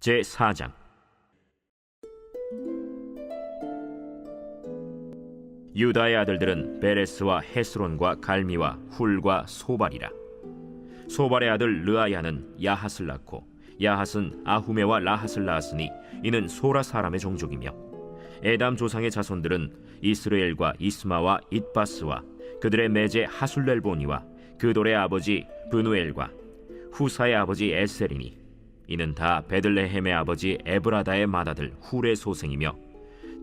제 4장. 유다의 아들들은 베레스와 헤스론과 갈미와 훌과 소발이라. 소발의 아들 르아야는 야핫을 낳고 야핫은 아후메와 라핫을 낳았으니 이는 소라 사람의 종족이며 에담 조상의 자손들은 이스라엘과 이스마와 잇바스와 그들의 매제 하술렐보니와 그돌의 아버지 브누엘과 후사의 아버지 에셀이니 이는 다 베들레헴의 아버지 에브라다의 맏아들 훌의 소생이며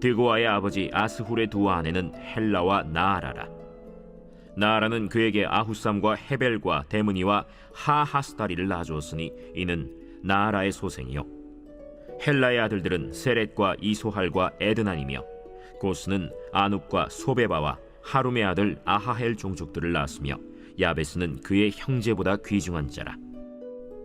드고아의 아버지 아스훌의 두 아내는 헬라와 나아라라. 나아라는 그에게 아후삼과 헤벨과 데므니와 하하스다리를 낳아주었으니 이는 나아라의 소생이요. 헬라의 아들들은 세렛과 이소할과 에드난이며 고스는 아눕과 소베바와 하룸의 아들 아하헬 종족들을 낳았으며 야베스는 그의 형제보다 귀중한 자라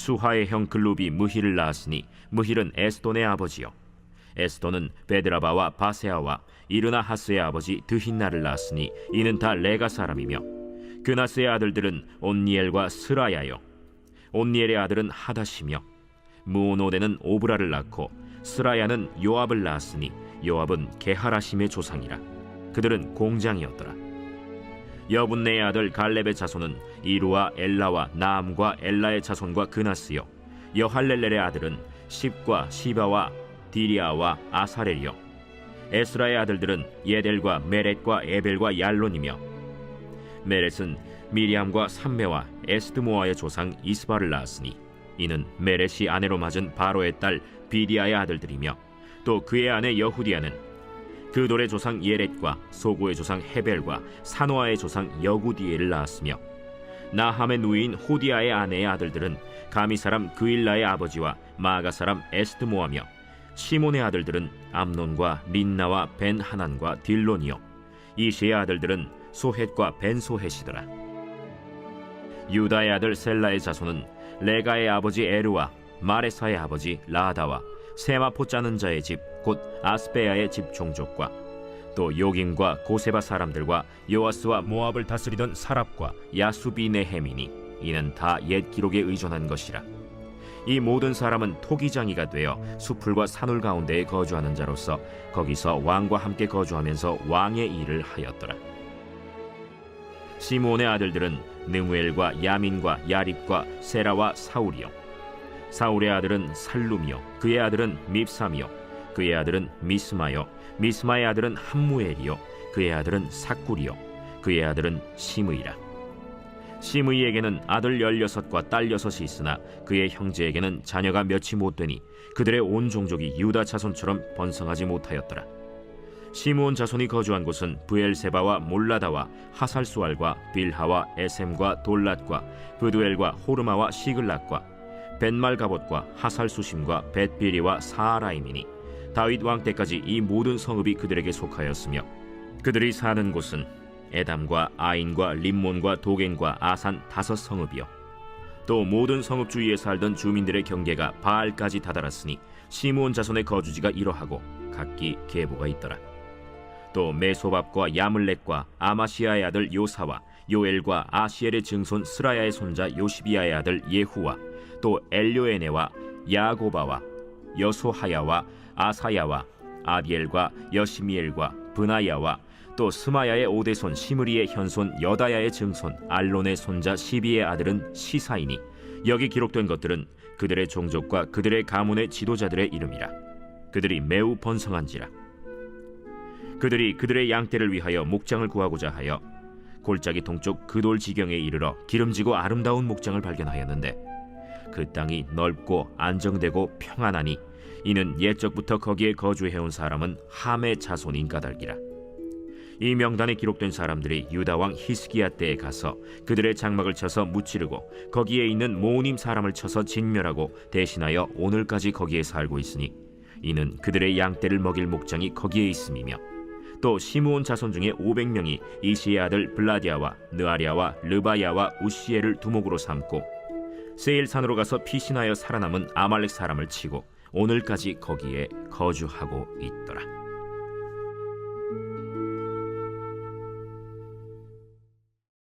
수하의 형 글룹이 무힐을 낳았으니 무힐은 에스돈의 아버지요. 에스돈은 베드라바와 바세아와 이르나 하스의 아버지 드힌나를 낳았으니 이는 다 레가 사람이며 그나스의 아들들은 온니엘과 스라야요. 온니엘의 아들은 하다시며 무오노데는 오브라를 낳고 스라야는 요압을 낳았으니 요압은 게하라심의 조상이라. 그들은 공장이었더라. 여분네의 아들 갈렙의 자손은 이루와 엘라와 나암과 엘라의 자손과 그나스요. 여할렐렐의 아들은 십과 시바와 디리아와 아사렐이요. 에스라의 아들들은 예델과 메렛과 에벨과 얄론이며 메렛은 미리암과 삼메와 에스드모아의 조상 이스바를 낳았으니 이는 메렛이 아내로 맞은 바로의 딸 비디아의 아들들이며 또 그의 아내 여후디아는 그 돌의 조상 예렛과 소고의 조상 헤벨과 사노아의 조상 여구디엘을 낳았으며 나함의 누이인 호디아의 아내의 아들들은 가미 사람 그일라의 아버지와 마가 사람 에스드모아며 시몬의 아들들은 암논과 린나와 벤 하난과 딜론이요 이시의 아들들은 소헷과 벤 소헷이더라. 유다의 아들 셀라의 자손은 레가의 아버지 에르와 마레사의 아버지 라다와 세마포 짜는 자의 집 곧 아스베야의 집 종족과 또 요긴과 고세바 사람들과 요아스와 모압을 다스리던 사랍과 야수비네헤미니 이는 다 옛 기록에 의존한 것이라. 이 모든 사람은 토기장이가 되어 수풀과 산울 가운데에 거주하는 자로서 거기서 왕과 함께 거주하면서 왕의 일을 하였더라. 시몬의 아들들은 느무엘과 야민과 야립과 세라와 사울이요 사울의 아들은 살룸이요. 그의 아들은 밉삼이요. 그의 아들은 미스마요. 미스마의 아들은 함무엘이요. 그의 아들은 사꾸리요. 그의 아들은 시므이라. 시므이에게는 아들 열여섯과 딸 여섯이 있으나 그의 형제에게는 자녀가 몇이 못 되니 그들의 온 종족이 유다 자손처럼 번성하지 못하였더라. 시므온 자손이 거주한 곳은 부엘세바와 몰라다와 하살수알과 빌하와 에셈과 돌랏과 브두엘과 호르마와 시글락과 벤말가봇과 하살 수심과 벳비리와 사라임이니 다윗 왕 때까지 이 모든 성읍이 그들에게 속하였으며 그들이 사는 곳은 에담과 아인과 림몬과 도겐과 아산 다섯 성읍이요. 또 모든 성읍 주위에 살던 주민들의 경계가 바알까지 다다랐으니 시므온 자손의 거주지가 이러하고 각기 계보가 있더라. 또 메소밥과 야물렉과 아마시아의 아들 요사와 요엘과 아시엘의 증손 스라야의 손자 요시비아의 아들 예후와 또 엘료에네와 야고바와 여소하야와 아사야와 아디엘과 여시미엘과 브나야와 또 스마야의 오대손 시므리의 현손 여다야의 증손 알론의 손자 시비의 아들은 시사이니 여기 기록된 것들은 그들의 종족과 그들의 가문의 지도자들의 이름이라 그들이 매우 번성한지라 그들이 그들의 양떼를 위하여 목장을 구하고자 하여 골짜기 동쪽 그돌 지경에 이르러 기름지고 아름다운 목장을 발견하였는데 그 땅이 넓고 안정되고 평안하니 이는 옛적부터 거기에 거주해온 사람은 함의 자손인 까닭이라. 이 명단에 기록된 사람들이 유다 왕 히스기야 때에 가서 그들의 장막을 쳐서 무찌르고 거기에 있는 모님 사람을 쳐서 진멸하고 대신하여 오늘까지 거기에 살고 있으니 이는 그들의 양떼를 먹일 목장이 거기에 있음이며 또 시므온 자손 중에 500명이 이시의 아들 블라디아와 느아리아와 르바야와 우시엘을 두목으로 삼고 세일 산으로 가서 피신하여 살아남은 아말렉 사람을 치고 오늘까지 거기에 거주하고 있더라.